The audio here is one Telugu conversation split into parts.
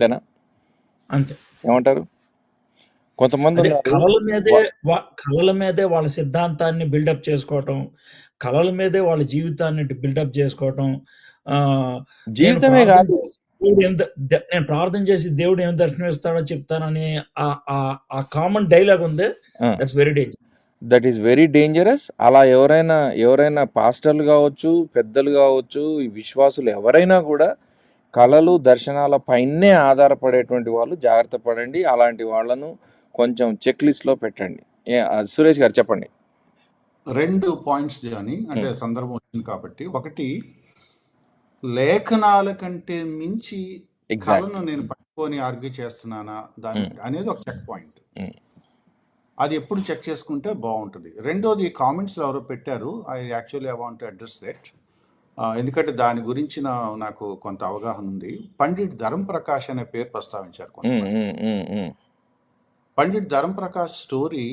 అంతేనా? అంతే. ఏమంటారు? కొంతమంది కళల మీదే కళల మీదే వాళ్ళ సిద్ధాంతాన్ని బిల్డప్ చేసుకోవటం కళల మీదే వాళ్ళ జీవితాన్ని బిల్డప్ చేసుకోవటం జీవితమే కాదు. దేవుడు ఏం నేను ప్రార్థన చేసి దేవుడు ఏం దర్శనమిస్తాడో చెప్తానని ఆ- కామన్ డైలాగ్ ఉంది. That's very danger that is very dangerous అలా ఎవరైనా ఎవరైనా పాస్టర్లు కావచ్చు పెద్దలు కావచ్చు ఈ విశ్వాసులు ఎవరైనా కూడా కళలు దర్శనాల పైనే ఆధారపడేటువంటి వాళ్ళు జాగ్రత్త పడండి. అలాంటి వాళ్ళను కొంచెం చెక్ లిస్ట్లో పెట్టండి. సురేష్ గారు చెప్పండి. రెండు పాయింట్స్ అని అంటే సందర్భం వచ్చింది కాబట్టి. ఒకటి లేఖనాల కంటే మించి కళను నేను పట్టుకొని ఆర్గ్యూ చేస్తున్నానా? దాని అనేది ఒక చెక్ పాయింట్. అది ఎప్పుడు చెక్ చేసుకుంటే బాగుంటుంది. రెండోది కామెంట్స్ ఎవరో పెట్టారు. I actually I want address that. ఎందుకంటే దాని గురించి నా- నాకు కొంత అవగాహన ఉంది. పండిట్ ధర్మ ప్రకాష్ అనే పేరు ప్రస్తావించారు ఉమ్, పండిట్ ధర్మ ప్రకాష్ స్టోరీ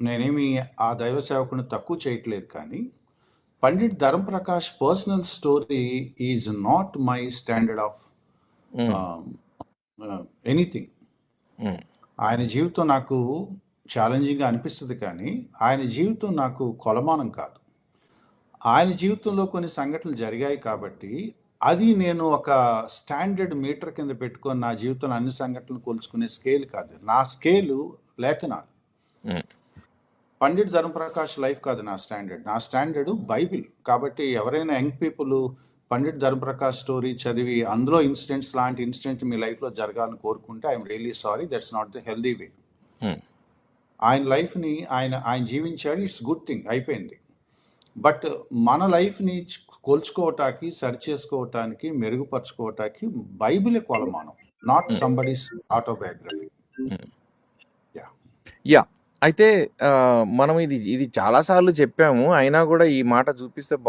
నేనేమి ఆ దైవ సేవకుని తక్కువ చేయట్లేదు కానీ Pandit Dharma Prakash personal story is not my standard of anything. ఆయన జీవితం నాకు ఛాలెంజింగ్గా అనిపిస్తుంది కానీ ఆయన జీవితం నాకు కొలమానం కాదు. ఆయన జీవితంలో కొన్ని సంఘటనలు జరిగాయి కాబట్టి అది నేను ఒక స్టాండర్డ్ మీటర్ కింద పెట్టుకొని నా జీవితంలో అన్ని సంఘటనలు కొలుచుకునే స్కేల్ కాదు. నా స్కేలు లేఖనాలు. పండిట్ ధర్మప్రకాష్ లైఫ్ కాదు నా స్టాండర్డ్. నా స్టాండర్డ్ బైబిల్. కాబట్టి ఎవరైనా young people Pandit Dharmaprakash story చదివి అందులో ఇన్సిడెంట్స్ లాంటి ఇన్సిడెంట్ మీ లైఫ్లో జరగాలని కోరుకుంటే I'm really sorry that's not the healthy way. ఆయన లైఫ్ని ఆయన ఆయన జీవించాడు. It's good thing. అయిపోయింది. బట్ మన లైఫ్ని కోల్చుకోవటానికి సరి చేసుకోవటానికి మెరుగుపరచుకోవటానికి బైబిలే కొలమానం నాట్ సంబడీస్ ఆటోబయోగ్రఫీ. యా అయితే ఆ, మనం ఇది ఇది చాలాసార్లు చెప్పాము అయినా కూడా ఈ మాట చూపిస్తే